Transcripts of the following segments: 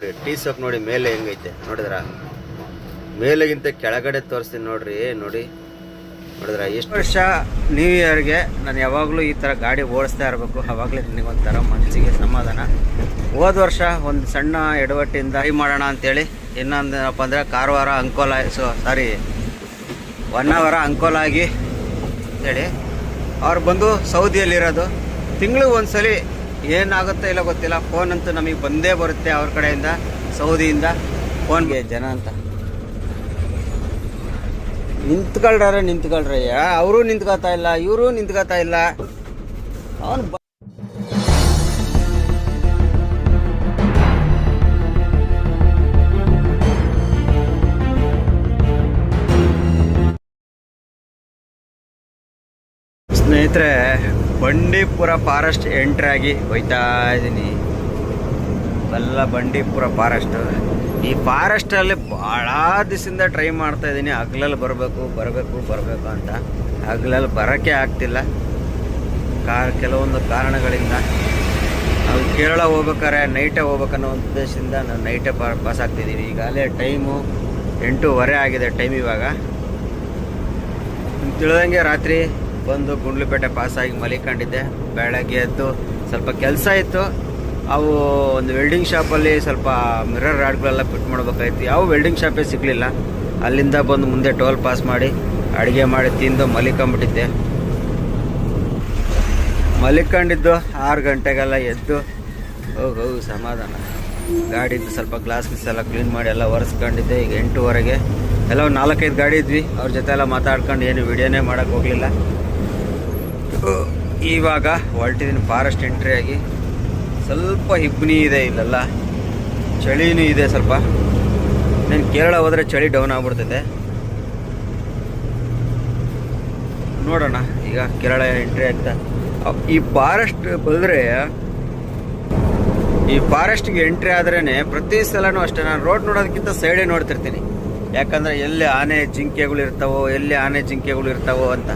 ನೋಡಿ tea soap ನೋಡಿ ಮೇಲೆ ಹೆಂಗೈತೆ, ನೋಡಿದ್ರ? ಮೇಲೆಗಿಂತ ಕೆಳಗಡೆ ತೋರಿಸ್ತೀನಿ ನೋಡ್ರಿ, ನೋಡಿ. ನೋಡಿದ್ರ, ಎಷ್ಟು ವರ್ಷ ನ್ಯೂ ಇಯರ್ಗೆ ನಾನು ಯಾವಾಗಲೂ ಈ ಥರ ಗಾಡಿ ಓಡಿಸ್ತಾ ಇರಬೇಕು. ಅವಾಗಲೇ ನನಗೊಂಥರ ಮನಸ್ಸಿಗೆ ಸಮಾಧಾನ. ಹೋದ ವರ್ಷ ಒಂದು ಸಣ್ಣ ಎಡವಟ್ಟಿಂದ ಹೈ ಮಾಡೋಣ ಅಂತೇಳಿ. ಇನ್ನೊಂದು ಏನಪ್ಪ ಅಂದರೆ ಕಾರವಾರ ಅಂಕೋಲ ಸೊ ಸಾರಿ ಹೊನ್ನಾವರ ಅಂಕೋಲ ಆಗಿ ಅಂತೇಳಿ ಅವ್ರು ಬಂದು ಸೌದಿಯಲ್ಲಿರೋದು. ತಿಂಗಳಿಗೆ ಒಂದ್ಸಲಿ ಏನಾಗುತ್ತೋ ಇಲ್ಲ ಗೊತ್ತಿಲ್ಲ. ಫೋನ್ ಅಂತೂ ನಮಗೆ ಬಂದೇ ಬರುತ್ತೆ ಅವ್ರ ಕಡೆಯಿಂದ, ಸೌದಿಯಿಂದ. ಫೋನ್ಗೆ ಜನ ಅಂತ. ನಿಂತ್ಕೊಳ್ರೆ. ನಿಂತ್ಕೊಳ್ರಿ ಅವರು ನಿಂತ್ಕೋತಾ ಇಲ್ಲ, ಇವರು ನಿಂತ್ಕೋತಾ ಇಲ್ಲ. ಅವನು ಸ್ನೇಹಿತರೆ ಬಂಡೀಪುರ ಫಾರೆಸ್ಟ್ ಎಂಟ್ರಿ ಆಗಿ ಹೋಯ್ತಾ ಇದ್ದೀನಿ ಎಲ್ಲ ಬಂಡೀಪುರ ಫಾರೆಸ್ಟ್ ಈ ಫಾರೆಸ್ಟಲ್ಲಿ ಭಾಳ ದಿವಸದಿಂದ ಟ್ರೈ ಮಾಡ್ತಾ ಇದ್ದೀನಿ ಹಗ್ಲಲ್ಲಿ ಬರಬೇಕು ಬರಬೇಕು ಬರಬೇಕು ಅಂತ. ಹಗ್ಲಲ್ಲಿ ಬರೋಕ್ಕೆ ಆಗ್ತಿಲ್ಲ. ಕಾ ಕೆಲವೊಂದು ಕಾರಣಗಳಿಂದ. ನಾವು ಕೇರಳ ಹೋಗ್ಬೇಕಾದ್ರೆ ನೈಟೇ ಹೋಗ್ಬೇಕನ್ನೋ ಒಂದು ಉದ್ದೇಶದಿಂದ ನಾವು ನೈಟೇ ಪಾಸ್ ಆಗ್ತಿದ್ದೀವಿ ಈಗಾಗಲೇ ಟೈಮು ಎಂಟೂವರೆ ಆಗಿದೆ, ಟೈಮ್ ಇವಾಗ. ತಿಳಿದಂಗೆ ರಾತ್ರಿ ಬಂದು ಗುಂಡ್ಲುಪೇಟೆ ಪಾಸಾಗಿ ಮಲಿಕೊಂಡಿದ್ದೆ. ಬೆಳಗ್ಗೆ ಎದ್ದು ಸ್ವಲ್ಪ ಕೆಲಸ ಇತ್ತು. ಅವು ಒಂದು ವೆಲ್ಡಿಂಗ್ ಶಾಪಲ್ಲಿ ಸ್ವಲ್ಪ ಮಿರರ್ ರಾಡ್ಗಳೆಲ್ಲ ಫಿಟ್ ಮಾಡ್ಬೇಕಾಯ್ತು. ಯಾವ ವೆಲ್ಡಿಂಗ್ ಶಾಪೇ ಸಿಗಲಿಲ್ಲ. ಅಲ್ಲಿಂದ ಬಂದು ಮುಂದೆ ಟೋಲ್ ಪಾಸ್ ಮಾಡಿ ಅಡುಗೆ ಮಾಡಿ ತಿಂದು ಮಲಿಕೊಂಬಿಟ್ಟಿದ್ದೆ ಮಲಿಕೊಂಡಿದ್ದು ಆರು ಗಂಟೆಗೆಲ್ಲ ಎದ್ದು ಹೋಗಿ ಹೋಗು ಸಮಾಧಾನ. ಗಾಡಿದ್ದು ಸ್ವಲ್ಪ ಗ್ಲಾಸ್ ಗಿಸ್ ಎಲ್ಲ ಕ್ಲೀನ್ ಮಾಡಿ ಎಲ್ಲ ಒರೆಸ್ಕೊಂಡಿದ್ದೆ. ಈಗ ಎಂಟೂವರೆಗೆ. ಎಲ್ಲ ಒಂದು ನಾಲ್ಕೈದು ಗಾಡಿ ಇದ್ವಿ. ಅವ್ರ ಜೊತೆ ಎಲ್ಲ ಮಾತಾಡ್ಕೊಂಡು ಏನು ವಿಡಿಯೋನೇ ಮಾಡೋಕ್ಕೆ ಹೋಗಲಿಲ್ಲ. ಇವಾಗ ಹೊರಟಿದ್ದೀನಿ ಫಾರೆಸ್ಟ್ ಎಂಟ್ರಿ ಆಗಿ ಸ್ವಲ್ಪ ಹಿಬ್ನಿ ಇದೆ ಇಲ್ಲೆಲ್ಲ. ಚಳಿನೂ ಇದೆ ಸ್ವಲ್ಪ. ನಾನು ಕೇರಳ ಹೋದರೆ ಚಳಿ ಡೌನ್ ಆಗ್ಬಿಡ್ತೈತೆ. ನೋಡೋಣ, ಈಗ ಕೇರಳ ಎಂಟ್ರಿ ಆಗ್ತಾ. ಈ ಫಾರೆಸ್ಟ್ ಬಂದರೆ, ಈ ಫಾರೆಸ್ಟ್ಗೆ ಎಂಟ್ರಿ ಆದ್ರೇ ಪ್ರತಿ ಸಲನೂ ಅಷ್ಟೇ. ನಾನು ರೋಡ್ ನೋಡೋದಕ್ಕಿಂತ ಸೈಡೇ ನೋಡ್ತಿರ್ತೀನಿ. ಯಾಕಂದರೆ ಎಲ್ಲಿ ಆನೆ ಜಿಂಕೆಗಳು ಇರ್ತಾವೋ, ಎಲ್ಲಿ ಆನೆ ಜಿಂಕೆಗಳು ಇರ್ತಾವೋ ಅಂತ.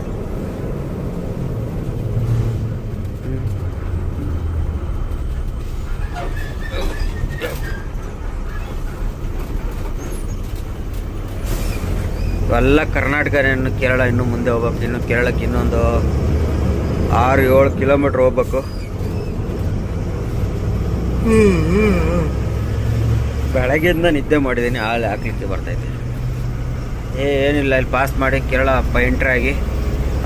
ಎಲ್ಲ ಕರ್ನಾಟಕ ಇನ್ನು ಕೇರಳ ಇನ್ನು ಮುಂದೆ ಹೋಗ್ಬೇಕು. ಇನ್ನು ಕೇರಳಕ್ಕೆ ಇನ್ನೊಂದು ಆರು ಏಳು ಕಿಲೋಮೀಟ್ರ್ ಹೋಗ್ಬೇಕು. ಬೆಳಗ್ಗೆಯಿಂದ ನಿದ್ದೆ ಮಾಡಿದ್ದೀನಿ ಹಾಲು ಹಾಕ್ಲಿಕ್ಕೆ ಬರ್ತೈತೆ ಏ ಏನಿಲ್ಲ ಇಲ್ಲಿ ಪಾಸ್ ಮಾಡಿ ಕೇರಳ ಎಂಟ್ರಿ ಆಗಿ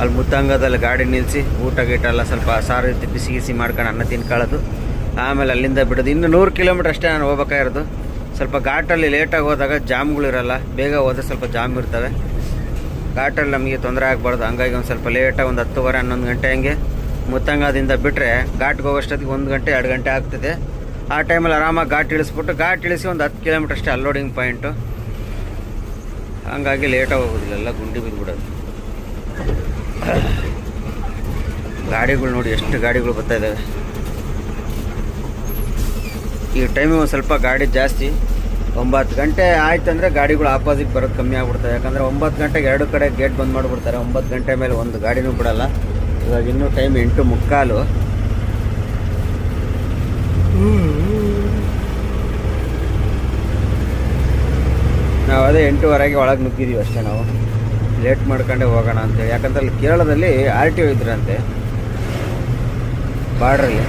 ಅಲ್ಲಿ ಮುತ್ತಂಗದಲ್ಲಿ ಗಾಡಿ ನಿಲ್ಲಿಸಿ ಊಟ ಗೀಟ ಎಲ್ಲ ಸ್ವಲ್ಪ ಸಾರು ರೀತಿ ಬಿಸಿ ಗಿಸಿ ಮಾಡ್ಕೊಂಡು ಅನ್ನ ತಿನ್ಕೊಳ್ಳೋದು ಆಮೇಲೆ ಅಲ್ಲಿಂದ ಬಿಡೋದು. ಇನ್ನು ನೂರು ಕಿಲೋಮೀಟ್ರ್ ಅಷ್ಟೇ ನಾನು ಹೋಗ್ಬೇಕಾಗಿರೋದು. ಸ್ವಲ್ಪ ಘಾಟಲ್ಲಿ ಲೇಟಾಗಿ ಹೋದಾಗ ಜಾಮ್ಗಳಿರಲ್ಲ ಬೇಗ ಹೋದ್ರೆ ಸ್ವಲ್ಪ ಜಾಮ್ ಇರ್ತವೆ. ಘಾಟಲ್ಲಿ ನಮಗೆ ತೊಂದರೆ ಆಗಬಾರ್ದು. ಹಂಗಾಗಿ ಒಂದು ಸ್ವಲ್ಪ ಲೇಟಾಗಿ ಒಂದು ಹತ್ತುವರೆ, ಹನ್ನೊಂದು ಗಂಟೆ ಹಂಗೆ ಮುತ್ತಂಗದಿಂದ ಬಿಟ್ಟರೆ ಘಾಟ್ಗೆ ಹೋಗೋಷ್ಟೊತ್ತಿಗೆ ಒಂದು ಗಂಟೆ, ಎರಡು ಗಂಟೆ ಆಗ್ತದೆ. ಆ ಟೈಮಲ್ಲಿ ಆರಾಮಾಗಿ ಘಾಟ್ ಇಳಿಸ್ಬಿಟ್ಟು ಘಾಟ್ ಇಳಿಸಿ ಒಂದು ಹತ್ತು ಕಿಲೋಮೀಟ್ರ್ ಅಷ್ಟೇ ಅನ್ಲೋಡಿಂಗ್ ಪಾಯಿಂಟು ಹಂಗಾಗಿ ಲೇಟಾಗಿ ಹೋಗೋದಿಲ್ಲ. ಎಲ್ಲ ಗುಂಡಿ ಬಿದ್ದುಬಿಡೋದು ಗಾಡಿಗಳು ನೋಡಿ ಎಷ್ಟು ಗಾಡಿಗಳು ಬರ್ತಾ ಇದ್ದಾವೆ ಈ ಟೈಮಿಗೆ ಒಂದು ಸ್ವಲ್ಪ ಗಾಡಿ ಜಾಸ್ತಿ. ಒಂಬತ್ತು ಗಂಟೆ ಆಯ್ತು ಅಂದರೆ ಗಾಡಿಗಳು ಆಪೋಸಿಟ್ ಬರೋದು ಕಮ್ಮಿ ಆಗ್ಬಿಡ್ತವೆ. ಯಾಕಂದರೆ ಒಂಬತ್ತು ಗಂಟೆಗೆ ಎರಡು ಕಡೆ ಗೇಟ್ ಬಂದ್ ಮಾಡಿಬಿಡ್ತಾರೆ. ಒಂಬತ್ತು ಗಂಟೆ ಮೇಲೆ ಒಂದು ಗಾಡಿನೂ ಬಿಡಲ್ಲ. ಇವಾಗ ಇನ್ನೂ ಟೈಮ್ ಎಂಟು ಮುಕ್ಕಾಲು. ನಾವು ಅದೇ ಎಂಟೂವರೆಗೆ ಒಳಗೆ ನುಗ್ಗಿದ್ದೀವಿ ಅಷ್ಟೇ ನಾವು. ಲೇಟ್ ಮಾಡ್ಕೊಂಡೆ ಹೋಗೋಣ ಅಂತೇಳಿ. ಯಾಕಂದ್ರೆ ಅಲ್ಲಿ ಕೇರಳದಲ್ಲಿ ಆರ್ ಟಿ ಒ ಇದ್ರಂತೆ. ಬಾರ್ಡ್ರಲ್ಲಿ.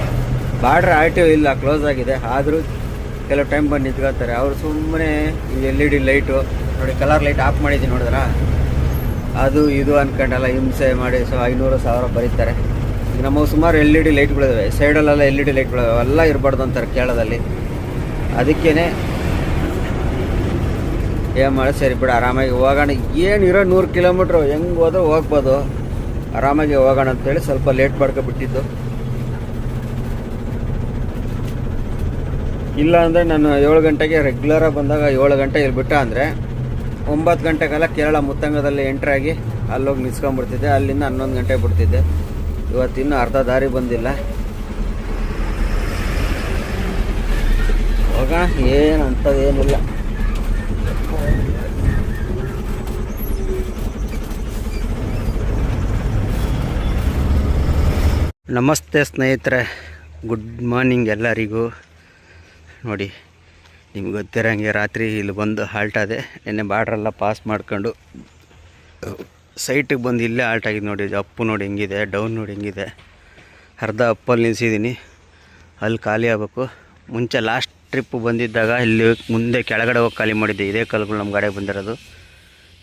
ಬಾರ್ಡ್ರ್ ಆರ್ ಟಿ ಇಲ್ಲ ಕ್ಲೋಸ್ ಆಗಿದೆ. ಆದರೂ ಕೆಲವು ಟೈಮ್ ಬಂದು ನಿಂತ್ಕೊಳ್ತಾರೆ. ಅವರು ಸುಮ್ಮನೆ ಈ ಎಲ್ ಇ ಡಿ ಲೈಟು ನೋಡಿ ಕಲರ್ ಲೈಟ್ ಆಫ್ ಮಾಡಿದ್ದೀನಿ ನೋಡಿದ್ರ? ಅದು ಇದು ಅನ್ಕೊಂಡಲ್ಲ, ಹಿಂಸೆ ಮಾಡಿ ಸೊ ಐನೂರು ಸಾವಿರ ಬರೀತಾರೆ. ಈಗ ನಮಗೆ ಸುಮಾರು ಎಲ್ ಇ ಡಿ ಲೈಟ್ಗಳಿದಾವೆ ಸೈಡಲ್ಲೆಲ್ಲ ಎಲ್ ಇ ಡಿ ಲೈಟ್ಗಳಿವೆ ಎಲ್ಲ ಇರಬಾರ್ದು ಅಂತಾರೆ ಕೇರಳದಲ್ಲಿ. ಅದಕ್ಕೇ ಏನು ಮಾಡಿ, ಸರಿ ಬಿಡು, ಆರಾಮಾಗಿ ಹೋಗೋಣ. ಏನಿರೋ ನೂರು ಕಿಲೋಮೀಟ್ರು ಹೆಂಗೆ ಹೋದ್ರೆ ಹೋಗ್ಬೋದು. ಆರಾಮಾಗಿ ಹೋಗೋಣ ಅಂತೇಳಿ ಸ್ವಲ್ಪ ಲೇಟ್ ಮಾಡ್ಕೊಬಿಟ್ಟಿದ್ದು ಇಲ್ಲ ಅಂದರೆ ನಾನು ಏಳು ಗಂಟೆಗೆ ರೆಗ್ಯುಲರಾಗಿ ಬಂದಾಗ ಏಳು ಗಂಟೆ ಇಲ್ಲಿ ಬಿಟ್ಟ ಅಂದರೆ ಒಂಬತ್ತು ಗಂಟೆಗೆಲ್ಲ ಕೇರಳ ಮುತ್ತಂಗದಲ್ಲಿ ಎಂಟ್ರಾಗಿ ಅಲ್ಲೋಗಿ ನಿಲ್ಸ್ಕೊಂಡ್ಬಿಡ್ತಿದ್ದೆ. ಅಲ್ಲಿಂದ ಹನ್ನೊಂದು ಗಂಟೆ ಬಿಡ್ತಿದ್ದೆ. ಇವತ್ತಿನ್ನೂ ಅರ್ಧ ದಾರಿ ಬಂದಿಲ್ಲ. ಅವಾಗ ಏನು ಅಂಥದ್ದೇನಿಲ್ಲ ನಮಸ್ತೆ ಸ್ನೇಹಿತರೆ ಗುಡ್ ಮಾರ್ನಿಂಗ್ ಎಲ್ಲರಿಗೂ. ನೋಡಿ, ನಿಮ್ಗೆ ಗೊತ್ತಿರೋಂಗೆ ರಾತ್ರಿ ಇಲ್ಲಿ ಬಂದು ಹಾಲ್ಟ್ ಆದೆ. ನಿನ್ನೆ ಬಾರ್ಡ್ರೆಲ್ಲ ಪಾಸ್ ಮಾಡ್ಕೊಂಡು ಸೈಟಿಗೆ ಬಂದು ಇಲ್ಲೇ ಹಾಲ್ಟ್ ಆಗಿದೆ ನೋಡಿ, ಅಪ್ಪು ನೋಡಿ ಹೆಂಗಿದೆ ಡೌನ್ ನೋಡಿ ಹೆಂಗಿದೆ. ಅರ್ಧ ಅಪ್ಪಲ್ಲಿ ನಿಲ್ಸಿದ್ದೀನಿ ಅಲ್ಲಿ ಖಾಲಿ ಆಗಬೇಕು. ಮುಂಚೆ ಲಾಸ್ಟ್ ಟ್ರಿಪ್ ಬಂದಿದ್ದಾಗ ಇಲ್ಲಿ ಮುಂದೆ ಕೆಳಗಡೆ ಹೋಗಿ ಖಾಲಿ ಮಾಡಿದ್ದೆ. ಇದೇ ಕಲ್ಗಳು ನಮ್ಮ ಗಾಡಿಗೆ ಬಂದಿರೋದು.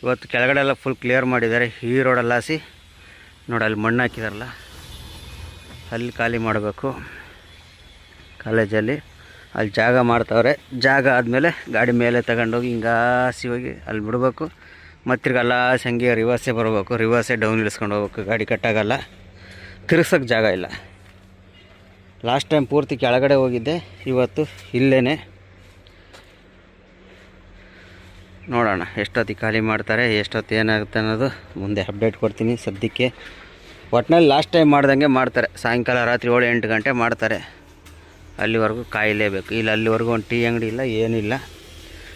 ಇವತ್ತು ಕೆಳಗಡೆ ಎಲ್ಲ ಫುಲ್ ಕ್ಲಿಯರ್ ಮಾಡಿದ್ದಾರೆ. ಈ ರೋಡಲ್ಲಿ ಹಾಸಿ, ನೋಡಿ ಅಲ್ಲಿ ಮಣ್ಣು ಹಾಕಿದಾರಲ್ಲ, ಅಲ್ಲಿ ಖಾಲಿ ಮಾಡಬೇಕು. ಕಾಲೇಜಲ್ಲಿ ಅಲ್ಲಿ ಜಾಗ ಮಾಡ್ತಾವ್ರೆ. ಜಾಗ ಆದಮೇಲೆ ಗಾಡಿ ಮೇಲೆ ತಗೊಂಡೋಗಿ ಹಿಂಗಾಸಿ ಹೋಗಿ ಅಲ್ಲಿ ಬಿಡಬೇಕು. ಮತ್ತು ತಿರ್ಗಿ ಅಲ್ಲ ಹಂಗೆ ರಿವರ್ಸೇ ಬರಬೇಕು. ರಿವರ್ಸೇ ಡೌನ್ ಇಳಿಸ್ಕೊಂಡು ಹೋಗ್ಬೇಕು. ಗಾಡಿ ಕಟ್ಟಾಗಲ್ಲ. ತಿರ್ಗ್ಸೋಕ್ಕೆ ಜಾಗ ಇಲ್ಲ. ಲಾಸ್ಟ್ ಟೈಮ್ ಪೂರ್ತಿ ಕೆಳಗಡೆ ಹೋಗಿದ್ದೆ. ಇವತ್ತು ಇಲ್ಲೇ ನೋಡೋಣ ಎಷ್ಟೊತ್ತಿಗೆ ಖಾಲಿ ಮಾಡ್ತಾರೆ ಎಷ್ಟೊತ್ತು ಏನಾಗುತ್ತೆ ಅನ್ನೋದು. ಮುಂದೆ ಅಪ್ಡೇಟ್ ಕೊಡ್ತೀನಿ ಸದ್ಯಕ್ಕೆ. ಒಟ್ಟಿನಲ್ಲಿ ಲಾಸ್ಟ್ ಟೈಮ್ ಮಾಡ್ದಂಗೆ ಮಾಡ್ತಾರೆ. ಸಾಯಂಕಾಲ ರಾತ್ರಿ ಏಳು ಎಂಟು ಗಂಟೆ ಮಾಡ್ತಾರೆ. ಅಲ್ಲಿವರೆಗೂ ಕಾಯಲೇಬೇಕು. ಇಲ್ಲ, ಅಲ್ಲಿವರೆಗೂ ಒಂದು ಟೀ ಅಂಗಡಿ ಇಲ್ಲ, ಏನಿಲ್ಲ.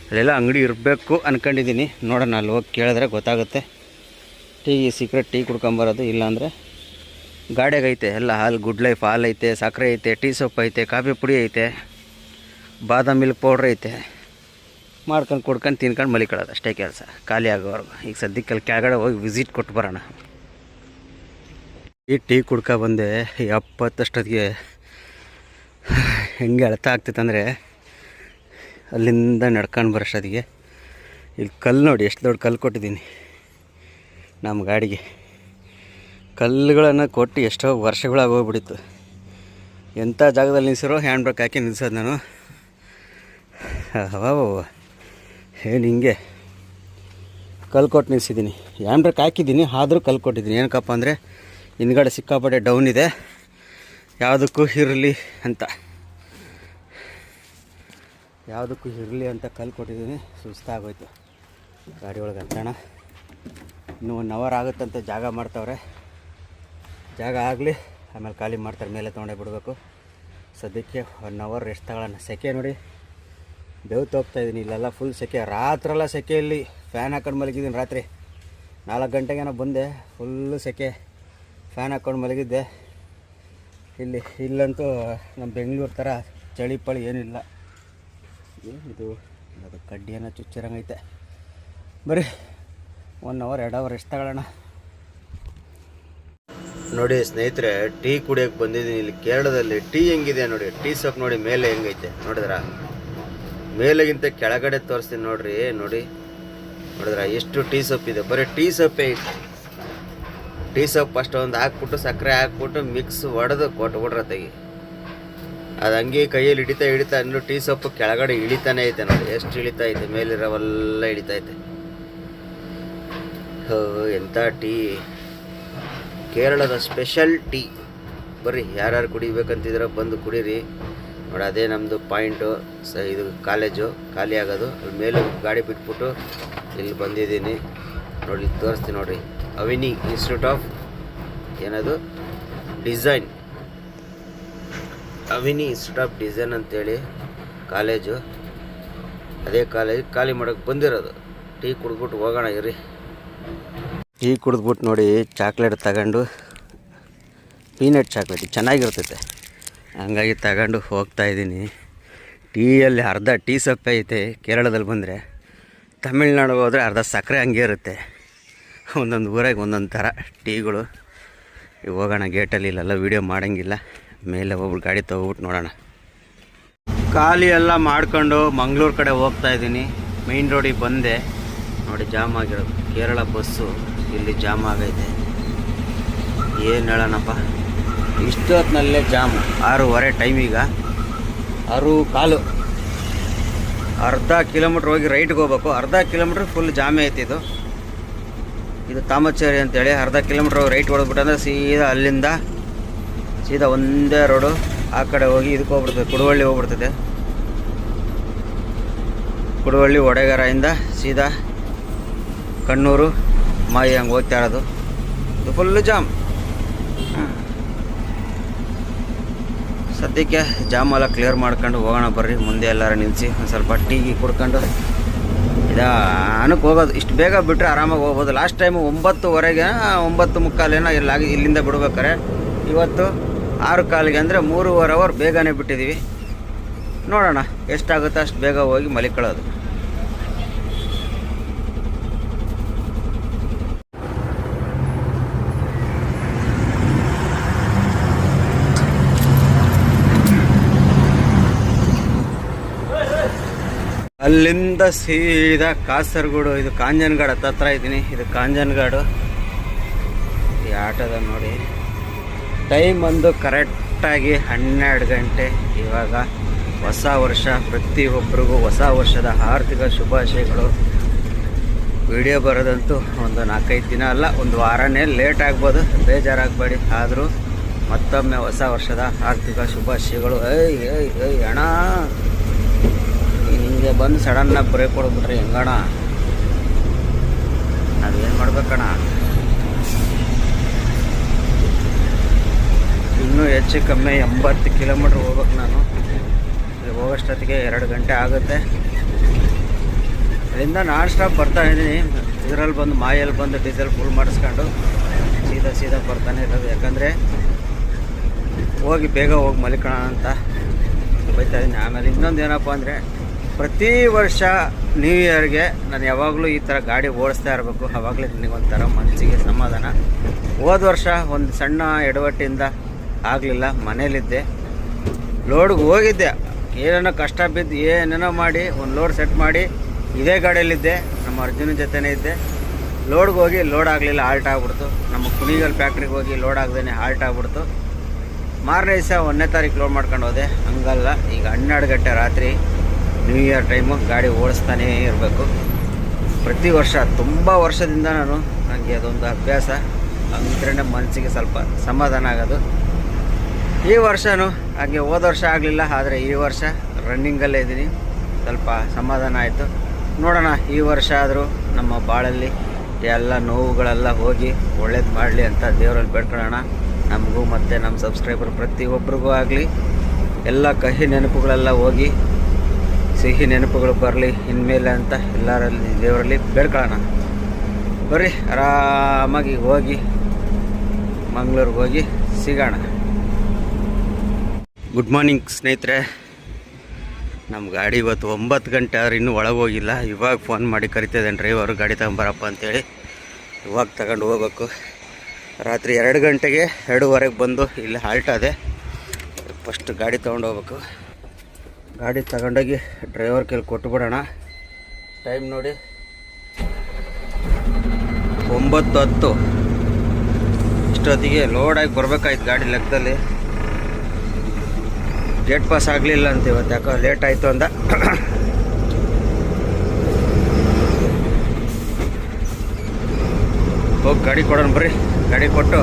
ಅಲ್ಲೆಲ್ಲ ಅಂಗಡಿ ಇರಬೇಕು ಅಂದ್ಕೊಂಡಿದ್ದೀನಿ ನೋಡೋಣ, ಅಲ್ಲಿ ಹೋಗಿ ಕೇಳಿದ್ರೆ ಗೊತ್ತಾಗುತ್ತೆ. ಟೀ ಸೀಕ್ರೆಟ್ ಟೀ ಕುಡ್ಕೊಂಬರೋದು ಇಲ್ಲಾಂದರೆ ಗಾಡಿಯಾಗೈತೆ ಎಲ್ಲ ಹಾಲು ಗುಡ್ ಲೈಫ್ ಹಾಲು ಐತೆ, ಸಕ್ಕರೆ ಐತೆ, ಟೀ ಸೊಪ್ಪು ಐತೆ, ಕಾಫಿ ಪುಡಿ ಐತೆ, ಬಾದಾಮ್ ಮಿಲ್ಕ್ ಪೌಡ್ರ್ ಐತೆ. ಮಾಡ್ಕೊಂಡು ಕುಡ್ಕೊಂಡು ತಿನ್ಕೊಂಡು ಮಲಿಕೊಳ್ಳೋದು ಅಷ್ಟೇ ಕೆಲಸ, ಖಾಲಿ ಆಗೋವರೆಗೂ. ಈಗ ಸದ್ಯಕ್ಕೆ ಅಲ್ಲಿ ಕೆಳಗಡೆ ಹೋಗಿ ವಿಸಿಟ್ ಕೊಟ್ಟು ಬರೋಣ. ಈ ಟೀ ಕುಡ್ಕೊ ಬಂದೆ ಎಪ್ಪತ್ತಷ್ಟೊತ್ತಿಗೆ. ಹೆಂಗೆ ಅಳ್ತಾ ಆಗ್ತಿತ್ತಂದರೆ ಅಲ್ಲಿಂದ ನಡ್ಕೊಂಡು ಬರೋಷ್ಟೊತ್ತಿಗೆ ಇಲ್ಲಿ ಕಲ್ಲು ನೋಡಿ, ಎಷ್ಟು ದೊಡ್ಡ ಕಲ್ಲು ಕೊಟ್ಟಿದ್ದೀನಿ ನಮ್ಮ ಗಾಡಿಗೆ. ಕಲ್ಲುಗಳನ್ನು ಕೊಟ್ಟು ಎಷ್ಟೋ ವರ್ಷಗಳಾಗೋಗ್ಬಿಟ್ಟಿತ್ತು ಎಂಥ ಜಾಗದಲ್ಲಿ ನಿಲ್ಸಿರೋ ಹ್ಯಾಂಡ್ ಬ್ರೇಕ್ ಹಾಕಿ ನಿಲ್ಸೋದು ನಾನು. ಅವ ಏನು ಹಿಂಗೆ ಕಲ್ಲು ಕೊಟ್ಟು ನಿಲ್ಸಿದ್ದೀನಿ. ಹ್ಯಾಂಡ್ ಬ್ರೇಕ್ ಹಾಕಿದ್ದೀನಿ, ಆದರೂ ಕಲ್ಲು ಕೊಟ್ಟಿದ್ದೀನಿ. ಏನಕ್ಕಪ್ಪ ಅಂದರೆ, ಹಿಂದ್ಗಡೆ ಸಿಕ್ಕಾಪಟ್ಟೆ ಡೌನ್ ಇದೆ. ಯಾವುದಕ್ಕೂ ಇರಲಿ ಅಂತ. ಯಾವುದಕ್ಕೂ ಇರಲಿ ಅಂತ ಕಲ್ಲು ಕೊಟ್ಟಿದ್ದೀನಿ. ಸುಸ್ತಾಗೋಯ್ತು. ಗಾಡಿ ಒಳಗೆ ಹತ್ತೋಣ ಇನ್ನೂ ಒನ್ ಅವರ್ ಆಗುತ್ತಂತ ಜಾಗ ಮಾಡ್ತಾವ್ರೆ. ಜಾಗ ಆಗಲಿ, ಆಮೇಲೆ ಖಾಲಿ ಮಾಡ್ತಾರೆ, ಮೇಲೆ ತೊಗೊಂಡೇ ಬಿಡಬೇಕು. ಸದ್ಯಕ್ಕೆ ಒನ್ ಅವರ್ ರೆಸ್ಟ್ ತಗೊಳ್ಳೋಣ. ಸೆಕೆ ನೋಡಿ. ಬೆವ್ತು ಹೋಗ್ತಾ ಇದ್ದೀನಿ. ಇಲ್ಲೆಲ್ಲ ಫುಲ್ ಸೆಕೆ. ರಾತ್ರೆಲ್ಲ ಸೆಕೆಯಲ್ಲಿ ಫ್ಯಾನ್ ಹಾಕೊಂಡು ಮಲಗಿದ್ದೀನಿ ರಾತ್ರಿ. ನಾಲ್ಕು ಗಂಟೆಗೇನೋ ಬಂದೆ. ಫುಲ್ಲು ಸೆಕೆ. ಫ್ಯಾನ್ ಹಾಕ್ಕೊಂಡು ಮಲಗಿದ್ದೆ. ಇಲ್ಲಿ ಇಲ್ಲಂತೂ ನಮ್ಮ ಬೆಂಗಳೂರು ಥರ ಚಳಿ ಪಳಿ ಏನಿಲ್ಲ. ಇದು ಅದು ಕಡ್ಡಿಯನ್ನು ಚುಚ್ಚಿರಂಗೈತೆ ಬರೀ ಒನ್ ಅವರ್ ಎರಡು ಅವರ್ ಎಷ್ಟು ತಗೊಳ್ಳೋಣ? ನೋಡಿ ಸ್ನೇಹಿತರೆ, ಟೀ ಕುಡಿಯೋಕೆ ಬಂದಿದ್ದೀನಿ. ಇಲ್ಲಿ ಕೇರಳದಲ್ಲಿ ಟೀ ಹೆಂಗಿದೆ ನೋಡಿ. ಟೀ ಸೊಪ್ ನೋಡಿ ಮೇಲೆ ಹೆಂಗೈತೆ, ನೋಡಿದ್ರ? ಮೇಲೆಗಿಂತ ಕೆಳಗಡೆ ತೋರಿಸ್ತೀನಿ ನೋಡ್ರಿ, ನೋಡಿ. ನೋಡಿದ್ರ? ಎಷ್ಟು ಟೀ ಸೊಪ್ಪಿದೆ ಬರೀ ಟೀ ಸೊಪ್ಪೇ ಐತೆ ಟೀ ಸೊಪ್ಪು ಒಂದು ಹಾಕ್ಬಿಟ್ಟು ಸಕ್ಕರೆ ಹಾಕ್ಬಿಟ್ಟು ಮಿಕ್ಸ್ ಹೊಡೆದು ಕೊಟ್ಬಿಟ್ರೆ ತೆಗಿ ಅದು ಹಂಗೆ ಕೈಯಲ್ಲಿ ಹಿಡಿತಾ ಹಿಡಿತಾ ಇನ್ನು ಟೀ ಸೊಪ್ಪು ಕೆಳಗಡೆ ಇಳಿತಾನೆ ಐತೆ ನೋಡಿ. ಎಷ್ಟು ಇಳಿತಾ ಐತೆ, ಮೇಲಿರೋವೆಲ್ಲ ಐತೆ. ಹೋ, ಎಂಥ ಟೀ. ಕೇರಳದ ಸ್ಪೆಷಲ್ ಟೀ. ಬರ್ರಿ, ಯಾರ್ಯಾರು ಕುಡಿಬೇಕಂತಿದ್ರೆ ಬಂದು ಕುಡೀರಿ. ನೋಡಿ, ಅದೇ ನಮ್ಮದು ಪಾಯಿಂಟು. ಸ, ಇದು ಕಾಲೇಜು, ಖಾಲಿ ಆಗೋದು. ಅಲ್ಲಿ ಮೇಲೆ ಗಾಡಿ ಬಿಟ್ಬಿಟ್ಟು ಇಲ್ಲಿ ಬಂದಿದ್ದೀನಿ. ನೋಡಿ ತೋರಿಸ್ತೀನಿ ನೋಡಿರಿ. ಅವಿನಿ ಇನ್ಸ್ಟಿಟ್ಯೂಟ್ ಆಫ್ ಏನದು? Design Avini institute of design ಅಂತೇಳಿ ಕಾಲೇಜು. ಅದೇ ಕಾಲೇಜ್ ಖಾಲಿ ಮಾಡೋಕ್ಕೆ ಬಂದಿರೋದು. ಟೀ ಕುಡಿದ್ಬಿಟ್ಟು ಹೋಗೋಣ ಇರಿ. ಟೀ ಕುಡಿದ್ಬಿಟ್ಟು ನೋಡಿ ಚಾಕ್ಲೇಟ್ ತಗೊಂಡು, ಪೀನಟ್ ಚಾಕ್ಲೇಟ್ ಚೆನ್ನಾಗಿರ್ತೈತೆ. ಹಂಗಾಗಿ ತಗೊಂಡು ಹೋಗ್ತಾ ಇದ್ದೀನಿ. ಟೀಯಲ್ಲಿ ಅರ್ಧ ಟೀ ಸೊಪ್ಪೆ ಐತೆ. ಕೇರಳದಲ್ಲಿ ಬಂದರೆ. ತಮಿಳ್ನಾಡು ಹೋದರೆ ಅರ್ಧ ಸಕ್ಕರೆ ಹಂಗೆ ಇರುತ್ತೆ. ಒಂದೊಂದು ಊರಾಗ ಒಂದೊಂದು ಥರ ಟೀಗಳು. ಹೋಗೋಣ, ಗೇಟಲ್ಲಿ ಇಲ್ಲೆಲ್ಲ ವೀಡಿಯೋ ಮಾಡೋಂಗಿಲ್ಲ. ಮೇಲೆ ಒಬ್ಬರು ಗಾಡಿ ತೊಗೊಬಿಟ್ಟು ನೋಡೋಣ. ಖಾಲಿ ಎಲ್ಲ ಮಾಡ್ಕೊಂಡು ಮಂಗಳೂರು ಕಡೆ ಹೋಗ್ತಾ ಇದ್ದೀನಿ. ಮೈನ್ ರೋಡಿಗೆ ಬಂದೆ. ನೋಡಿ, ಜಾಮ್ ಆಗಿರೋದು. ಕೇರಳ ಬಸ್ಸು ಇಲ್ಲಿ ಜಾಮ್ ಆಗೈತೆ. ಏನು ಹೇಳೋಣಪ್ಪ? ಇಷ್ಟೊತ್ತಿನಲ್ಲೇ ಜಾಮ್. ಆರೂವರೆ ಟೈಮ್ ಈಗ. ಆರು ಕಾಲು. ಅರ್ಧ ಕಿಲೋಮೀಟ್ರ್ ಹೋಗಿ ರೈಟ್ಗೆ ಹೋಗ್ಬೇಕು. ಅರ್ಧ ಕಿಲೋಮೀಟ್ರ್ ಫುಲ್ ಜಾಮೇ ಐತಿ ಇದು ತಾಮಚೇರಿ ಅಂತೇಳಿ. ಅರ್ಧ ಕಿಲೋಮೀಟ್ರ್ ರೈಟ್ ಹೊಡೆದ್ಬಿಟ್ಟಂದ್ರೆ ಸೀದಾ ಅಲ್ಲಿಂದ ಸೀದಾ ಒಂದೇ ರೋಡು ಆ ಕಡೆ ಹೋಗಿ ಇದಕ್ಕೆ ಹೋಗ್ಬಿಡ್ತದೆ. ಕುಡವಳ್ಳಿ ಹೋಗ್ಬಿಡ್ತದೆ. ಕುಡವಳ್ಳಿ ಒಡೆಗರಾಯಿಂದ ಸೀದಾ ಕಣ್ಣೂರು ಮಾಯಿ ಹಂಗೆ ಹೋಗ್ತಾ ಇರೋದು. ಇದು ಫುಲ್ಲು ಜಾಮ್ ಸದ್ಯಕ್ಕೆ ಜಾಮ್ ಎಲ್ಲ ಕ್ಲಿಯರ್ ಮಾಡ್ಕೊಂಡು ಹೋಗೋಣ ಬರ್ರಿ. ಮುಂದೆ ಎಲ್ಲರೂ ನಿಲ್ಲಿಸಿ ಒಂದು ಸ್ವಲ್ಪ ಟೀ ಗೀ ಕುಡ್ಕೊಂಡು ಅನಕ್ಕೆ ಹೋಗೋದು. ಇಷ್ಟು ಬೇಗ ಬಿಟ್ಟರೆ ಆರಾಮಾಗಿ ಹೋಗ್ಬೋದು. ಲಾಸ್ಟ್ ಟೈಮು ಒಂಬತ್ತುವರೆಗೆ, ಒಂಬತ್ತು ಮುಕ್ಕಾಲೇನೋ ಇಲ್ಲಾಗಿ ಇಲ್ಲಿಂದ ಬಿಡ್ಬೇಕಾರೆ. ಇವತ್ತು ಆರು ಕಾಲಿಗೆ ಅಂದರೆ ಮೂರುವರೆ ಅವರ್ ಬೇಗನೆ ಬಿಟ್ಟಿದ್ದೀವಿ ನೋಡೋಣ, ಎಷ್ಟಾಗುತ್ತೋ ಅಷ್ಟು ಬೇಗ ಹೋಗಿ ಮಲಿಕೊಳ್ಳೋದು. ಅಲ್ಲಿಂದ ಸೀದಾ ಕಾಸರಗೋಡು, ಇದು ಕಾಂಜನಗಾಡು ಹತ್ತತ್ರ ಇದ್ದೀನಿ. ಇದು ಕಾಂಜನಗಾಡು. ಈ ಆಟೋದ ನೋಡಿ. ಟೈಮ್ ಒಂದು ಕರೆಕ್ಟಾಗಿ ಹನ್ನೆರಡು ಗಂಟೆ. ಇವಾಗ ಹೊಸ ವರ್ಷ ಪ್ರತಿಯೊಬ್ಬರಿಗೂ ಹೊಸ ವರ್ಷದ ಆರ್ಥಿಕ ಶುಭಾಶಯಗಳು. ವಿಡಿಯೋ ಬರೋದಂತೂ ಒಂದು ನಾಲ್ಕೈದು ದಿನ ಅಲ್ಲ, ಒಂದು ವಾರನೇ ಲೇಟ್ ಆಗ್ಬೋದು. ಬೇಜಾರಾಗಬೇಡಿ. ಆದರೂ ಮತ್ತೊಮ್ಮೆ ಹೊಸ ವರ್ಷದ ಆರ್ಥಿಕ ಶುಭಾಶಯಗಳು. ಏಯ್ ಏಯ್ ಏಯ್, ಅಣ್ಣ. ಹಿಂಗೆ ಬಂದು ಸಡನ್ನಾಗಿ ಬ್ರೇಕ್ ಕೊಡ್ಬಿಟ್ರೆ ಹೆಂಗಣ ನಾವೇನು ಮಾಡ್ಬೇಕಣ ಇನ್ನೂ ಹೆಚ್ಚು ಕಮ್ಮಿ ಎಂಬತ್ತು ಕಿಲೋಮೀಟ್ರ್ ಹೋಗ್ಬೇಕು ನಾನು. ಇಲ್ಲಿ ಹೋಗೋಷ್ಟೊತ್ತಿಗೆ ಎರಡು ಗಂಟೆ ಆಗುತ್ತೆ. ಅಲ್ಲಿಂದ ನಾನ್ ಸ್ಟಾಪ್ ಬರ್ತಾ ಇದ್ದೀನಿ ಇದರಲ್ಲಿ ಬಂದು ಮಾಯಲ್ಲಿ ಬಂದು ಡೀಸೆಲ್ ಫುಲ್ ಮಾಡಿಸ್ಕೊಂಡು ಸೀದಾ ಸೀದಾ ಬರ್ತಾನೆ ಇರೋದು. ಯಾಕಂದರೆ ಹೋಗಿ ಬೇಗ ಹೋಗಿ ಮಲಿಕೋಣ ಅಂತ ಬೈತಾ ಇದ್ದೀನಿ ಆಮೇಲೆ ಇನ್ನೊಂದು ಏನಪ್ಪ ಅಂದರೆ ಪ್ರತಿ ವರ್ಷ ನ್ಯೂ ಇಯರ್ಗೆ ನಾನು ಯಾವಾಗಲೂ ಈ ಥರ ಗಾಡಿ ಓಡಿಸ್ತಾ ಇರಬೇಕು. ಆವಾಗಲೇ ನನಗೊಂಥರ ಮನಸ್ಸಿಗೆ ಸಮಾಧಾನ. ಹೋದ ವರ್ಷ ಒಂದು ಸಣ್ಣ ಎಡವಟ್ಟಿಂದ ಆಗಲಿಲ್ಲ, ಮನೇಲಿದ್ದೆ. ಲೋಡ್ಗೆ ಹೋಗಿದ್ದೆ. ಏನೇನೋ ಕಷ್ಟ ಬಿದ್ದು ಏನೇನೋ ಮಾಡಿ, ಒಂದು ಲೋಡ್ ಸೆಟ್ ಮಾಡಿ, ಇದೇ ಗಾಡಿಯಲ್ಲಿದ್ದೆ. ನಮ್ಮ ಅರ್ಜುನ ಜೊತೆನೇ ಇದ್ದೆ. ಲೋಡ್ಗೆ ಹೋಗಿ ಲೋಡ್ ಆಗಲಿಲ್ಲ ಹಾಲ್ಟ್ ಆಗ್ಬಿಡ್ತು. ನಮ್ಮ ಕುಣಿಗಲ್ ಫ್ಯಾಕ್ಟ್ರಿಗೆ ಹೋಗಿ ಲೋಡ್ ಆಗದೇ ಹಾಲ್ಟ್ ಆಗ್ಬಿಡ್ತು. ಮಾರನೇ ದಿವಸ ಒಂದನೇ ತಾರೀಕು ಲೋಡ್ ಮಾಡ್ಕೊಂಡು ಹೋದೆ. ಹಂಗಲ್ಲ, ಈಗ ಹನ್ನೆರಡು ಗಂಟೆ ರಾತ್ರಿ. ನ್ಯೂ ಇಯರ್ ಟೈಮು ಗಾಡಿ ಓಡಿಸ್ತಾನೇ ಇರಬೇಕು. ಪ್ರತಿ ವರ್ಷ, ತುಂಬ ವರ್ಷದಿಂದ ನಾನು ನನಗೆ ಅದೊಂದು ಅಭ್ಯಾಸ. ಅಂದ್ರೆ ಮನಸ್ಸಿಗೆ ಸ್ವಲ್ಪ ಸಮಾಧಾನ ಆಗೋದು. ಈ ವರ್ಷವೂ ಹಾಗೆ ಹೋದ ವರ್ಷ ಆಗಲಿಲ್ಲ, ಆದರೆ ಈ ವರ್ಷ ರನ್ನಿಂಗಲ್ಲೇ ಇದ್ದೀನಿ. ಸ್ವಲ್ಪ ಸಮಾಧಾನ ಆಯಿತು. ನೋಡೋಣ, ಈ ವರ್ಷ ಆದರೂ ನಮ್ಮ ಬಾಳಲ್ಲಿ ಎಲ್ಲ ನೋವುಗಳೆಲ್ಲ ಹೋಗಿ ಒಳ್ಳೇದು ಮಾಡಲಿ ಅಂತ ದೇವರಲ್ಲಿ ಬೇಡ್ಕೊಳ್ಳೋಣ. ನಮಗೂ ಮತ್ತು ನಮ್ಮ ಸಬ್ಸ್ಕ್ರೈಬರ್ ಪ್ರತಿಯೊಬ್ಬರಿಗೂ ಆಗಲಿ, ಎಲ್ಲ ಕಹಿ ನೆನಪುಗಳೆಲ್ಲ ಹೋಗಿ ಸಿಹಿ ನೆನಪುಗಳು ಬರಲಿ ಇನ್ಮೇಲೆ ಅಂತ ಎಲ್ಲರಲ್ಲಿ ದೇವರಲ್ಲಿ ಬೇಡ್ಕೊಳ್ಳೋಣ. ಬರ್ರಿ, ಆರಾಮಾಗಿ ಹೋಗಿ, ಮಂಗಳೂರಿಗೆ ಹೋಗಿ ಸಿಗೋಣ. ಗುಡ್ ಮಾರ್ನಿಂಗ್ ಸ್ನೇಹಿತರೆ. ನಮ್ಮ ಗಾಡಿ ಇವತ್ತು ಒಂಬತ್ತು ಗಂಟೆ ಆದ್ರೆ ಇನ್ನೂ ಒಳಗೆ ಹೋಗಿಲ್ಲ. ಇವಾಗ ಫೋನ್ ಮಾಡಿ ಕರಿತಿದ್ದೇನೆ ಡ್ರೈವರು ಗಾಡಿ ತಗೊಂಬರಪ್ಪ ಅಂತೇಳಿ. ಇವಾಗ ತಗೊಂಡು ಹೋಗ್ಬೇಕು. ರಾತ್ರಿ ಎರಡು ಗಂಟೆಗೆ ಎರಡೂವರೆಗೆ ಬಂದು ಇಲ್ಲಿ ಹಾಲ್ಟ್ ಆದೆ. ಫಸ್ಟ್ ಗಾಡಿ ತೊಗೊಂಡು ಹೋಗ್ಬೇಕು. ಗಾಡಿ ತಗೊಂಡೋಗಿ ಡ್ರೈವರ್ ಕೈಲಿ ಕೊಟ್ಬಿಡೋಣ ಟೈಮ್ ನೋಡಿ ಒಂಬತ್ತು ಹತ್ತು ಇಷ್ಟೊತ್ತಿಗೆ ಲೋಡಾಗಿ ಬರ್ಬೇಕಾಯ್ತು ಗಾಡಿ ಲೆಕ್ಕದಲ್ಲಿ. ಗೇಟ್ ಪಾಸ್ ಆಗಲಿಲ್ಲ ಅಂತ ಇವತ್ತು, ಯಾಕೋ ಲೇಟ್ ಆಯಿತು ಅಂದ. ಹೋಗಿ ಗಾಡಿ ಕೊಡೋಣ ಬರ್ರಿ. ಗಾಡಿ ಕೊಟ್ಟು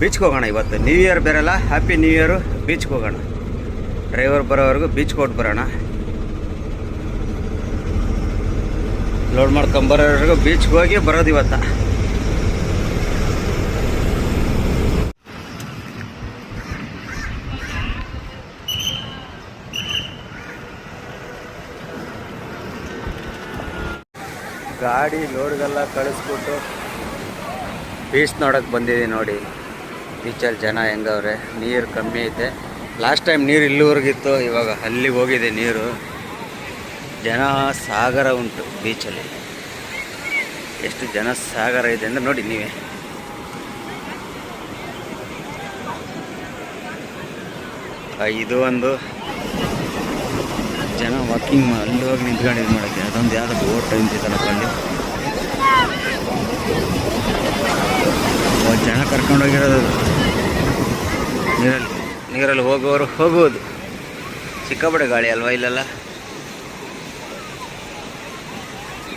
ಬೀಚ್ಗೆ ಹೋಗೋಣ ಇವತ್ತು. ನ್ಯೂ ಇಯರ್ ಬೇರೆಲ್ಲ? ಹ್ಯಾಪಿ ನ್ಯೂ ಇಯರು ಬೀಚ್ಗೆ ಹೋಗೋಣ. ಡ್ರೈವರ್ ಬರೋವರೆಗೂ ಬೀಚ್ ಕೊಟ್ಟು ಬರೋಣ. ಲೋಡ್ ಮಾಡ್ಕೊಂಬರೋವರೆಗೂ ಬೀಚ್ಗೆ ಹೋಗಿ ಬರೋದು ಇವತ್ತ. ಗಾಡಿ ಲೋಡ್ಗೆಲ್ಲ ಕಳಿಸ್ಬಿಟ್ಟು ಬೀಚ್ ನೋಡೋಕೆ ಬಂದಿದ್ದೀನಿ ನೋಡಿ. ಬೀಚಲ್ಲಿ ಜನ ಹೆಂಗವ್ರೆ? ನೀರು ಕಮ್ಮಿ ಐತೆ. ಲಾಸ್ಟ್ ಟೈಮ್ ನೀರು ಇಲ್ಲಿವರೆಗಿತ್ತು ಇವಾಗ ಅಲ್ಲಿಗೆ ಹೋಗಿದೆ ನೀರು. ಜನ ಸಾಗರ ಉಂಟು ಬೀಚಲ್ಲಿ ಎಷ್ಟು ಜನ ಸಾಗರ ಇದೆ ಅಂದರೆ ನೋಡಿ ನೀವೇ. ಇದು ಒಂದು ಜನ ವಾಕಿಂಗ್ ಅಲ್ಲಿ ಹೋಗಿ ನಿಂತ್ಕೊಂಡು ಇದು ಮಾಡೋಕ್ಕೆ. ಅದೊಂದು ಯಾರು ಬೋಟ್ ನಿಂತಿತ್ತಲ್ಲಪ್ಪ ಅಲ್ಲಿ. ಜನ ಕರ್ಕೊಂಡೋಗಿರೋದು. ನೀರಲ್ಲಿ. ನೀರಲ್ಲಿ ಹೋಗುವವರು ಹೋಗುವುದು. ಸಿಕ್ಕಾಪಟ್ಟೆ ಗಾಳಿ ಅಲ್ವಾ ಇಲ್ಲೆಲ್ಲ?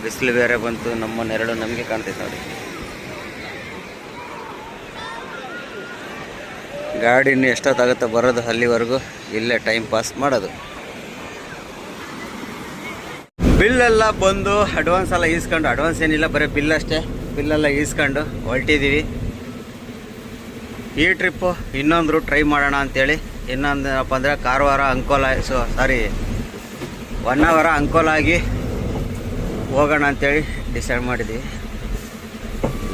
ಬಿಸಿಲು ಬೇರೆ ಬಂತು ನಮ್ಮ ನೆರಳು ನಮಗೆ ಕಾಣ್ತೈತೆ ನೋಡಿ. ಗಾಡಿ ಇನ್ನು ಎಷ್ಟೊತ್ತಾಗುತ್ತೆ ಬರೋದು ಅಲ್ಲಿವರೆಗೂ? ಇಲ್ಲೇ ಟೈಮ್ ಪಾಸ್ ಮಾಡೋದು. ಬಿಲ್ಲೆಲ್ಲ ಬಂದು ಅಡ್ವಾನ್ಸ್ ಎಲ್ಲ ಈಸ್ಕೊಂಡು ಅಡ್ವಾನ್ಸ್ ಏನಿಲ್ಲ, ಬರೀ ಬಿಲ್ ಅಷ್ಟೇ. ಬಿಲ್ಲೆಲ್ಲ ಈಸ್ಕೊಂಡು ಹೊರಟಿದ್ದೀವಿ ಈ ಟ್ರಿಪ್ಪು ಇನ್ನೊಂದು ಟ್ರೈ ಮಾಡೋಣ ಅಂಥೇಳಿ ಇನ್ನೊಂದೇನಪ್ಪ ಅಂದರೆ Karwar Ankola so sorry one ಅವರ ಅಂಕೋಲ ಆಗಿ ಹೋಗೋಣ ಅಂಥೇಳಿ ಡಿಸೈಡ್ ಮಾಡಿದ್ವಿ.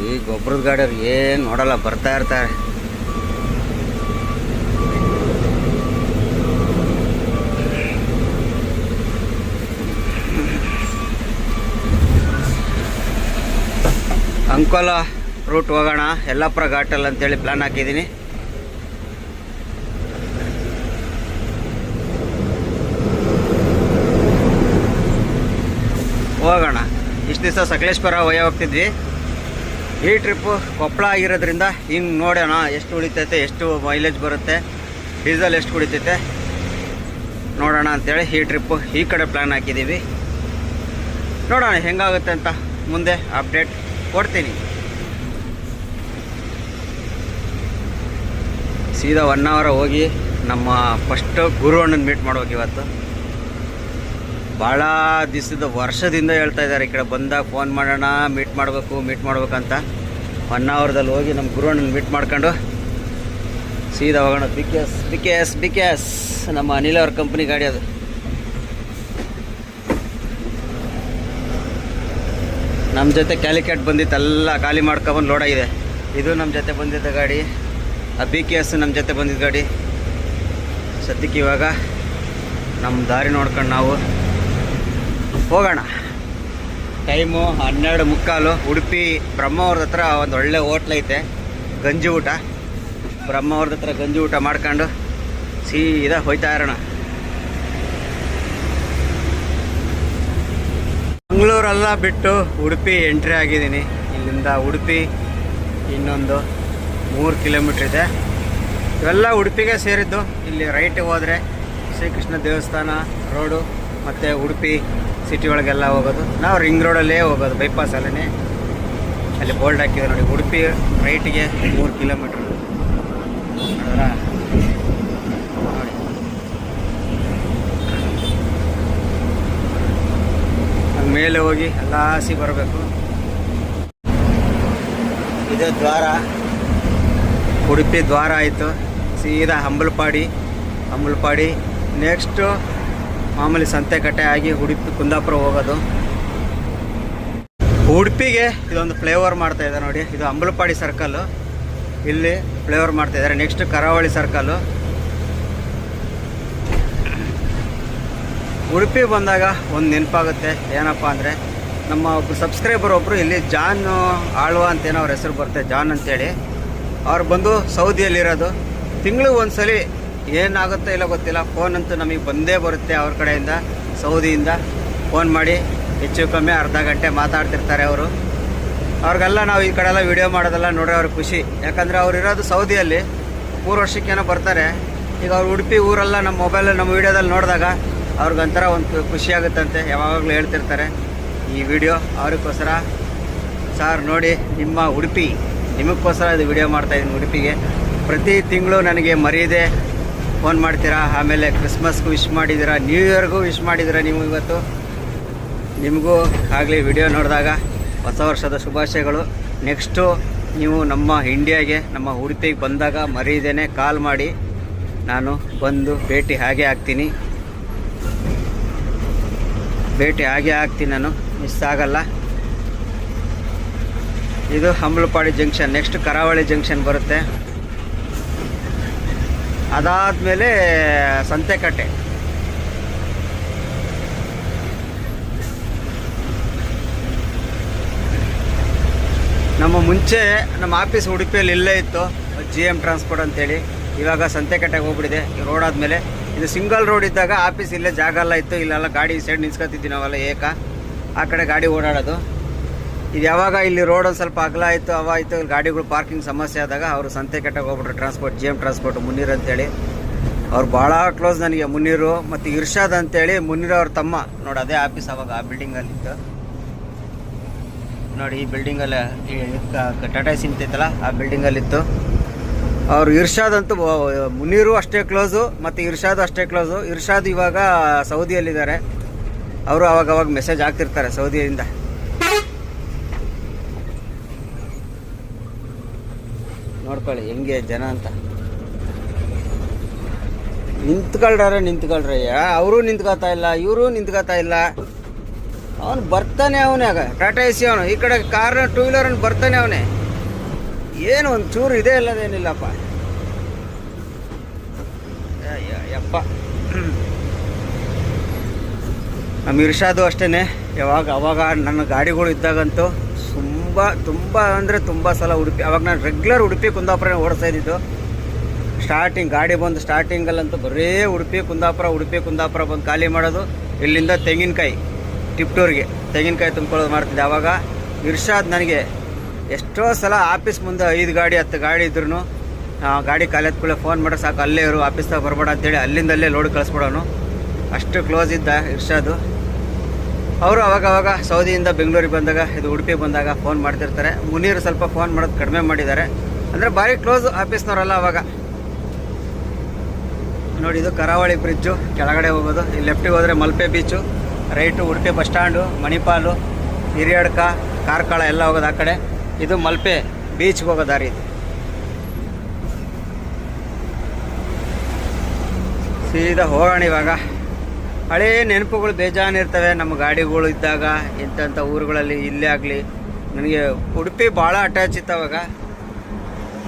ಈ ಗೊಬ್ಬರದ ಗಾಡಿಯವ್ರು ಏನು ನೋಡಲ್ಲ, ಬರ್ತಾ ಇರ್ತಾರೆ. ಅಂಕೋಲ ರೂಟ್ ಹೋಗೋಣ. ಯಲ್ಲಾಪುರ ಘಾಟಲ್ಲಿ ಅಂತೇಳಿ ಪ್ಲ್ಯಾನ್ ಹಾಕಿದ್ದೀನಿ ಹೋಗೋಣ. ಇಷ್ಟು ದಿವಸ ಸಕಲೇಶ್ವರ ಒಯ್ಯ ಹೋಗ್ತಿದ್ವಿ. ಈ ಟ್ರಿಪ್ಪು ಕೊಪ್ಪಳ ಆಗಿರೋದ್ರಿಂದ ಹಿಂಗೆ ನೋಡೋಣ, ಎಷ್ಟು ಉಳಿತೈತೆ, ಎಷ್ಟು ಮೈಲೇಜ್ ಬರುತ್ತೆ ಡೀಸೆಲ್ ಎಷ್ಟು ಕುಡಿತೈತೆ, ನೋಡೋಣ ಅಂತೇಳಿ ಈ ಟ್ರಿಪ್ಪು ಈ ಕಡೆ ಪ್ಲ್ಯಾನ್ ಹಾಕಿದ್ದೀವಿ ನೋಡೋಣ ಹೆಂಗಾಗುತ್ತೆ ಅಂತ ಮುಂದೆ ಅಪ್ಡೇಟ್ ಕೊಡ್ತೀನಿ. ಸೀದಾ ಒನ್ ಅವರ್ ಹೋಗಿ ನಮ್ಮ ಫಸ್ಟ್ ಗುರು ಅಣ್ಣನ ಮೀಟ್ ಮಾಡೋಕೆ ಇವತ್ತು. ಭಾಳ ದಿವಸದ ವರ್ಷದಿಂದ ಹೇಳ್ತಾ ಇದ್ದಾರೆ ಈ ಕಡೆ ಬಂದಾಗ ಫೋನ್ ಮಾಡೋಣ ಮೀಟ್ ಮಾಡಬೇಕು ಮೀಟ್ ಮಾಡ್ಬೇಕಂತ. ಒನ್ ಅವರ್ದಲ್ಲಿ ಹೋಗಿ ನಮ್ಮ ಗುರು ಅಣ್ಣನ ಮೀಟ್ ಮಾಡ್ಕೊಂಡು ಸೀದಾ ಹೋಗೋಣ. B K S B K S B K S ನಮ್ಮ ಅನಿಲ್ ಅವ್ರ ಕಂಪ್ನಿ ಗಾಡಿ ಅದು. ನಮ್ಮ ಜೊತೆ ಕ್ಯಾಲಿಕೆಟ್ ಬಂದಿತ್ತು, ಎಲ್ಲ ಖಾಲಿ ಮಾಡ್ಕೊಬಂದು ಲೋಡಾಗಿದೆ ಇದು ನಮ್ಮ ಜೊತೆ ಬಂದಿದ್ದ ಗಾಡಿ. ಆ ಬಿ ಕೆ ಎಸ್ ನಮ್ಮ ಜೊತೆ ಬಂದಿದ್ದ ಗಾಡಿ. ಸದ್ಯಕ್ಕೆ ಇವಾಗ ನಮ್ಮ ದಾರಿ ನೋಡ್ಕೊಂಡು ನಾವು ಹೋಗೋಣ. ಟೈಮು ಹನ್ನೆರಡು ಮುಕ್ಕಾಲು. ಉಡುಪಿ ಬ್ರಹ್ಮವ್ರದ ಹತ್ರ ಒಂದು ಒಳ್ಳೆ ಐತೆ, ಗಂಜಿ ಊಟ. ಬ್ರಹ್ಮವ್ರದ ಹತ್ರ ಗಂಜಿ ಊಟ ಮಾಡ್ಕೊಂಡು ಸೀದಾ ಹೋಯ್ತಾ ಇರೋಣ. ಮಂಗಳೂರೆಲ್ಲ ಬಿಟ್ಟು ಉಡುಪಿ ಎಂಟ್ರಿ ಆಗಿದ್ದೀನಿ. ಇಲ್ಲಿಂದ ಉಡುಪಿ ಇನ್ನೊಂದು ಮೂರು ಕಿಲೋಮೀಟ್ರ್ ಇದೆ. ಇವೆಲ್ಲ ಉಡುಪಿಗೆ ಸೇರಿದ್ದು. ಇಲ್ಲಿ ರೈಟಿಗೆ ಹೋದರೆ ಶ್ರೀಕೃಷ್ಣ ದೇವಸ್ಥಾನ, ರೋಡು, ಮತ್ತು ಉಡುಪಿ ಸಿಟಿ ಒಳಗೆಲ್ಲ ಹೋಗೋದು. ನಾವು ರಿಂಗ್ ರೋಡಲ್ಲೇ ಹೋಗೋದು ಬೈಪಾಸಲ್ಲೇ ಅಲ್ಲಿ ಬೋಲ್ಡ್ ಹಾಕಿದೆ ನೋಡಿ. ಉಡುಪಿ ರೈಟಿಗೆ ಮೂರು ಕಿಲೋಮೀಟ್ರ್. ಮೇಲೆ ಹೋಗಿ ಹಸಿ ಬರಬೇಕು. ಇದು ದ್ವಾರ. ಉಡುಪಿ ದ್ವಾರ ಆಯಿತು. ಸೀದಾ ಹಂಬಲಪಾಡಿ. ಹಂಬಲಪಾಡಿ ನೆಕ್ಸ್ಟು ಮಾಮೂಲಿ ಸಂತೆಕಟ್ಟೆ ಆಗಿ ಉಡುಪಿ ಕುಂದಾಪುರ ಹೋಗೋದು. ಉಡುಪಿಗೆ ಇದೊಂದು ಫ್ಲೇವರ್ ಮಾಡ್ತಾ ಇದೆ ನೋಡಿ. ಇದು ಅಂಬಲಪಾಡಿ ಸರ್ಕಲ್ಲು ಇಲ್ಲಿ ಫ್ಲೇವರ್ ಮಾಡ್ತಾ ಇದ್ದಾರೆ. ನೆಕ್ಸ್ಟ್ ಕರಾವಳಿ ಸರ್ಕಲ್ಲು ಉಡುಪಿ ಬಂದಾಗ ಒಂದು ನೆನಪಾಗುತ್ತೆ. ಏನಪ್ಪ ಅಂದರೆ ನಮ್ಮ ಒಬ್ಬರು ಸಬ್ಸ್ಕ್ರೈಬರ್ ಒಬ್ಬರು ಇಲ್ಲಿ ಜಾನ್ ಆಳ್ವಾ ಅಂತೇನೋ ಅವ್ರ ಹೆಸರು ಬರುತ್ತೆ. ಜಾನ್ ಅಂತೇಳಿ. ಅವ್ರು ಬಂದು ಸೌದಿಯಲ್ಲಿರೋದು. ತಿಂಗಳಿಗೆ ಒಂದು ಸಲ ಏನಾಗುತ್ತೋ ಇಲ್ಲ ಗೊತ್ತಿಲ್ಲ. ಫೋನ್ ಅಂತೂ ನಮಗೆ ಬಂದೇ ಬರುತ್ತೆ ಅವ್ರ ಕಡೆಯಿಂದ, ಸೌದಿಯಿಂದ. ಫೋನ್ ಮಾಡಿ, ಹೆಚ್ಚು ಕಮ್ಮಿ ಅರ್ಧ ಗಂಟೆ ಮಾತಾಡ್ತಿರ್ತಾರೆ ಅವರು. ಅವ್ರಿಗೆಲ್ಲ ನಾವು ಈ ಕಡೆ ಎಲ್ಲ ವಿಡಿಯೋ ಮಾಡೋದೆಲ್ಲ ನೋಡ್ರೆ ಅವ್ರಿಗೆ ಖುಷಿ. ಯಾಕಂದರೆ ಅವ್ರು ಇರೋದು ಸೌದಿಯಲ್ಲಿ. ಮೂರು ವರ್ಷಕ್ಕೇನೋ ಬರ್ತಾರೆ. ಈಗ ಅವ್ರು ಉಡುಪಿ ಊರೆಲ್ಲ ನಮ್ಮ ಮೊಬೈಲ್ ನಮ್ಮ ವಿಡಿಯೋದಲ್ಲಿ ನೋಡಿದಾಗ ಅವ್ರಿಗೊಂಥರ ಒಂದು ಖುಷಿ ಆಗುತ್ತಂತೆ. ಯಾವಾಗಲೂ ಹೇಳ್ತಿರ್ತಾರೆ, ಈ ವಿಡಿಯೋ ಅವ್ರಿಗೋಸ್ಕರ. ಸಾರ್ ನೋಡಿ, ನಿಮ್ಮ ಉಡುಪಿ. ನಿಮಗೋಸ್ಕರ ಇದು ವಿಡಿಯೋ ಮಾಡ್ತಾಯಿದ್ದೀನಿ ಉಡುಪಿಗೆ. ಪ್ರತಿ ತಿಂಗಳು ನನಗೆ ಮರೀದೆ ಫೋನ್ ಮಾಡ್ತೀರಾ? ಆಮೇಲೆ ಕ್ರಿಸ್ಮಸ್ಗೂ ವಿಶ್ ಮಾಡಿದ್ದೀರಾ? ನ್ಯೂ ಇಯರ್ಗೂ ವಿಶ್ ಮಾಡಿದ್ದೀರಾ ನೀವು ಇವತ್ತು? ನಿಮಗೂ ಆಗಲಿ ವಿಡಿಯೋ ನೋಡಿದಾಗ ಹೊಸ ವರ್ಷದ ಶುಭಾಶಯಗಳು. ನೆಕ್ಸ್ಟು ನೀವು ನಮ್ಮ ಇಂಡಿಯಾಗೆ ನಮ್ಮ ಉಡುಪಿಗೆ ಬಂದಾಗ ಮರೀದೇನೆ ಕಾಲ್ ಮಾಡಿ. ನಾನು ಬಂದು ಭೇಟಿ ಹಾಗೆ ಆಗ್ತೀನಿ. ಭೇಟಿ ಹಾಗೆ ಆಗ್ತೀನಿ ನಾನು. ಮಿಸ್ ಆಗಲ್ಲ. ಇದು Ambalpady junction. Next Karavali junction ಬರುತ್ತೆ. ಅದಾದಮೇಲೆ ಸಂತೆಕಟ್ಟೆ. ನಮ್ಮ ಮುಂಚೆ ನಮ್ಮ ಆಫೀಸ್ ಉಡುಪಿಯಲ್ಲಿ ಇಲ್ಲೇ ಇತ್ತು. ಜಿ ಎಂ ಟ್ರಾನ್ಸ್ಪೋರ್ಟ್ ಅಂತೇಳಿ. ಇವಾಗ ಸಂತೆಕಟ್ಟೆಗೆ ಹೋಗ್ಬಿಟ್ಟಿದೆ. ರೋಡ್ ಆದಮೇಲೆ ಇದು ಸಿಂಗಲ್ ರೋಡ್ ಇದ್ದಾಗ ಆಫೀಸ್ ಇಲ್ಲೇ ಜಾಗ ಎಲ್ಲ ಇತ್ತು. ಇಲ್ಲೆಲ್ಲ ಗಾಡಿ ಸೈಡ್ ನಿಲ್ಸ್ಕೊತಿದ್ವಿ ನಾವೆಲ್ಲ ಏಕ. ಆ ಕಡೆ ಗಾಡಿ ಓಡಾಡೋದು. ಇದು ಯಾವಾಗ ಇಲ್ಲಿ ರೋಡ್ ಒಂದು ಸ್ವಲ್ಪ ಅಗಲ ಆಯಿತು ಆಯಿತು, ಇಲ್ಲಿ ಗಾಡಿಗಳು ಪಾರ್ಕಿಂಗ್ ಸಮಸ್ಯೆ ಆದಾಗ ಅವರು ಸಂತೆ ಕೆಟ್ಟಾಗ ಹೋಗ್ಬಿಟ್ರು transport G M transport Munir ಅಂತೇಳಿ. ಅವ್ರು ಭಾಳ ಕ್ಲೋಸ್ ನನಗೆ, ಮುನ್ನೀರು ಮತ್ತು ಇರ್ಷಾದ್ ಅಂತೇಳಿ ಮುನ್ನೀರ್ ಅವ್ರ ತಮ್ಮ. ನೋಡಿ ಅದೇ ಆಫೀಸ್ ಅವಾಗ ಆ ಬಿಲ್ಡಿಂಗಲ್ಲಿತ್ತು ನೋಡಿ ಈ ಬಿಲ್ಡಿಂಗಲ್ಲಿ ಟಾಟಾ ಸಿಂತೈತಲ್ಲ ಆ ಬಿಲ್ಡಿಂಗಲ್ಲಿತ್ತು ಅವ್ರು ಇರ್ಷಾದ್ ಅಂತೂ ಮುನೀರು ಅಷ್ಟೇ ಕ್ಲೋಸು ಮತ್ತು ಇರ್ಷಾದ್ ಅಷ್ಟೇ ಕ್ಲೋಸು ಇರ್ಷಾದ್ ಇವಾಗ ಸೌದಿಯಲ್ಲಿದ್ದಾರೆ. ಅವರು ಅವಾಗ ಅವಾಗ ಮೆಸೇಜ್ ಹಾಕ್ತಿರ್ತಾರೆ ಸೌದಿಯಿಂದ. ನೋಡ್ಕೊಳ್ಳಿ, ಹೆಂಗೆ ಜನ ಅಂತ. ನಿಂತ್ಕೊಳ್ರೆ. ನಿಂತ್ಕೊಳ್ರಯ್ಯ ಅವರು ನಿಂತ್ಕೋತಾ ಇಲ್ಲ, ಇವರು ನಿಂತ್ಕೋತಾ ಇಲ್ಲ. ಅವನು ಬರ್ತಾನೆ ಅವನೇ ಆಗ ಟಾಟಾ ಎಸಿ ಅವನು. ಈ ಕಡೆ ಕಾರ್ ಟೂ ವೀಲರ್ ಬರ್ತಾನೆ ಅವನೇ. ಏನು ಒಂದು ಚೂರು ಇದೆ ಇಲ್ಲದೇನಿಲ್ಲಪ್ಪ. ಯಪ್ಪ. ನಮ್ಮ ಇರ್ಷಾದು ಅಷ್ಟೇ ಯಾವಾಗ, ಅವಾಗ ನನ್ನ ಗಾಡಿಗಳು ಇದ್ದಾಗಂತೂ ತುಂಬ ತುಂಬ ಅಂದರೆ ತುಂಬ ಸಲ ಉಡುಪಿ, ಅವಾಗ ನಾನು ರೆಗ್ಯುಲರ್ ಉಡುಪಿ ಕುಂದಾಪುರ ಓಡಿಸ್ತಾ ಇದ್ದಿದ್ದು. ಸ್ಟಾರ್ಟಿಂಗ್ ಗಾಡಿ ಬಂದು ಸ್ಟಾರ್ಟಿಂಗಲ್ಲಂತೂ ಬರೀ ಉಡುಪಿ ಕುಂದಾಪುರ ಉಡುಪಿ ಕುಂದಾಪುರ ಬಂದು ಖಾಲಿ ಮಾಡೋದು. ಇಲ್ಲಿಂದ ತೆಂಗಿನಕಾಯಿ, ಟಿಪ್ಟೂರಿಗೆ ತೆಂಗಿನಕಾಯಿ ತುಂಬ್ಕೊಳ್ಳೋದು ಮಾಡ್ತಿದ್ದೆ. ಆವಾಗ ಇರ್ಷಾದ್ ನನಗೆ ಎಷ್ಟೋ ಸಲ ಆಫೀಸ್ ಮುಂದೆ ಐದು ಗಾಡಿ, ಹತ್ತು ಗಾಡಿ ಇದ್ರೂ ಗಾಡಿ ಖಾಲಿ ಹತ್ಕೊಳ್ಳೆ ಫೋನ್ ಮಾಡೋ ಸಾಕು, ಅಲ್ಲೇ ಇರು ಆಫೀಸ್ದಾಗ ಬರಬೇಡ ಅಂತೇಳಿ ಅಲ್ಲಿಂದಲ್ಲೇ ಲೋಡ್ ಕಳಿಸ್ಬಿಡೋನು. ಅಷ್ಟು ಕ್ಲೋಸ್ ಇದ್ದ ಇರ್ಷಾದು. ಅವರು ಅವಾಗ ಅವಾಗ ಸೌದಿಯಿಂದ ಬೆಂಗಳೂರಿಗೆ ಬಂದಾಗ, ಇದು ಉಡುಪಿ ಬಂದಾಗ ಫೋನ್ ಮಾಡ್ತಿರ್ತಾರೆ. ಮುನಿಯರು ಸ್ವಲ್ಪ ಫೋನ್ ಮಾಡೋದು ಕಡಿಮೆ ಮಾಡಿದ್ದಾರೆ. ಅಂದರೆ ಭಾರಿ ಕ್ಲೋಸ್ ಆಫೀಸ್ನವರಲ್ಲ ಅವಾಗ. ನೋಡಿ, ಇದು ಕರಾವಳಿ ಬ್ರಿಡ್ಜು ಕೆಳಗಡೆ ಹೋಗೋದು. ಈ ಲೆಫ್ಟಿಗೆ ಹೋದರೆ Malpe beach right Udupi bus stand Manipal, Hiriadka, Karkala ಎಲ್ಲ ಹೋಗೋದು ಆ ಕಡೆ. ಇದು ಮಲ್ಪೆ ಬೀಚ್ಗೆ ಹೋಗೋ ದಾರಿ ಇದು. ಸೀದಾ ಹೋಗೋಣ ಇವಾಗ. ಹಳೇ ನೆನಪುಗಳು ಬೇಜಾನ್ ಇರ್ತವೆ. ನಮ್ಮ ಗಾಡಿಗಳು ಇದ್ದಾಗ ಇಂಥ ಊರುಗಳಲ್ಲಿ ಇಲ್ಲೇ ಆಗಲಿ, ನನಗೆ ಉಡುಪಿ ಭಾಳ ಅಟ್ಯಾಚ್ ಇತ್ತು ಅವಾಗ.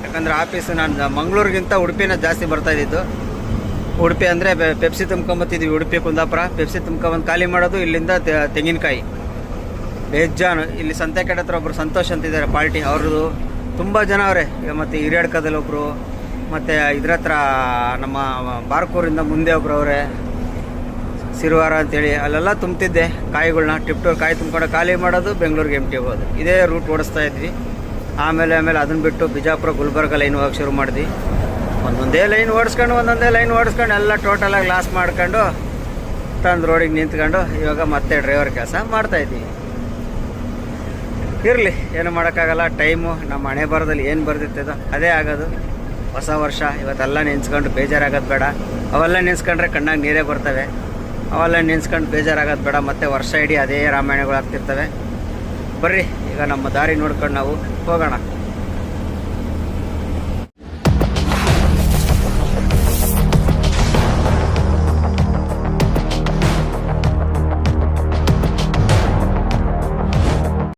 ಯಾಕಂದ್ರೆ ಆಫೀಸು ನಾನು ಮಂಗಳೂರಿಗಿಂತ ಉಡುಪಿನ ಜಾಸ್ತಿ ಬರ್ತಾ ಇದ್ದಿದ್ದು. ಉಡುಪಿ ಅಂದರೆ ಪೆಪ್ಸಿ ತುಂಬ್ಕೊಂಬತ್ತಿದ್ವಿ. ಉಡುಪಿ, ಕುಂದಾಪುರ. ಪೆಪ್ಸಿ ತುಂಬ್ಕೊಂಬಂದು ಖಾಲಿ ಮಾಡೋದು ಇಲ್ಲಿಂದ ತೆಂಗಿನಕಾಯಿ. ಬೇಜಾನು. ಇಲ್ಲಿ ಸಂತೆಕಡೆ ಹತ್ರ ಒಬ್ಬರು ಸಂತೋಷ್ ಅಂತಿದ್ದಾರೆ, ಪಾರ್ಟಿ ಅವ್ರದ್ದು. ತುಂಬ ಜನ ಅವರೇ. ಮತ್ತು ಹಿರಿಯಡ್ಕದಲ್ಲಿ ಒಬ್ಬರು ಮತ್ತು ಇದ್ರ ಹತ್ರ ನಮ್ಮ ಬಾರ್ಕೂರಿಂದ ಮುಂದೆ ಒಬ್ಬರು ಅವರೇ. ಸಿರುವಾರ ಅಂತೇಳಿ ಅಲ್ಲೆಲ್ಲ ತುಂಬ್ತಿದ್ದೆ. ಕಾಯಿಗಳನ್ನ ಟಿಪ್ಟೋ ಕಾಯಿ ತುಂಬ್ಕೊಂಡು ಖಾಲಿ ಮಾಡೋದು ಬೆಂಗಳೂರಿಗೆ ಎಂ ಟಿ ಹೋಗೋದು ಇದೇ ರೂಟ್ ಓಡಿಸ್ತಾ ಇದ್ವಿ. ಆಮೇಲೆ ಆಮೇಲೆ ಅದನ್ನು ಬಿಟ್ಟು ಬಿಜಾಪುರ ಗುಲ್ಬರ್ಗ ಲೈನ್ ಹೋಗಕ್ಕೆ ಶುರು ಮಾಡಿದ್ವಿ. ಒಂದೊಂದೇ ಲೈನ್ ಓಡಿಸ್ಕೊಂಡು, ಒಂದೊಂದೇ ಲೈನ್ ಓಡಿಸ್ಕೊಂಡು ಎಲ್ಲ ಟೋಟಲಾಗಿ ಲಾಸ್ ಮಾಡ್ಕೊಂಡು ತಂದು ರೋಡಿಗೆ ನಿಂತ್ಕೊಂಡು ಇವಾಗ ಮತ್ತೆ ಡ್ರೈವರ್ ಕೆಲಸ ಮಾಡ್ತಾಯಿದ್ವಿ ಇರಲಿ, ಏನು ಮಾಡೋಕ್ಕಾಗಲ್ಲ. ಟೈಮು ನಮ್ಮ ಹಣೆ ಬರದಲ್ಲಿ ಏನು ಬರ್ದಿರ್ತದೋ ಅದೇ ಆಗೋದು. ಹೊಸ ವರ್ಷ, ಇವತ್ತೆಲ್ಲ ನೆನೆಸ್ಕೊಂಡು ಬೇಜಾರಾಗೋದು ಬೇಡ. ಅವೆಲ್ಲ ನೆನೆಸ್ಕೊಂಡ್ರೆ ಕಣ್ಣಾಗಿ ನೀರೇ ಬರ್ತವೆ. ಅವೆಲ್ಲ ನೆನ್ಸ್ಕೊಂಡು ಬೇಜಾರಾಗೋದು ಬೇಡ. ಮತ್ತೆ ವರ್ಷ ಇಡೀ ಅದೇ ರಾಮಾಯಣಗಳು ಆಗ್ತಿರ್ತವೆ. ಬರ್ರಿ, ಈಗ ನಮ್ಮ ದಾರಿ ನೋಡ್ಕೊಂಡು ನಾವು ಹೋಗೋಣ.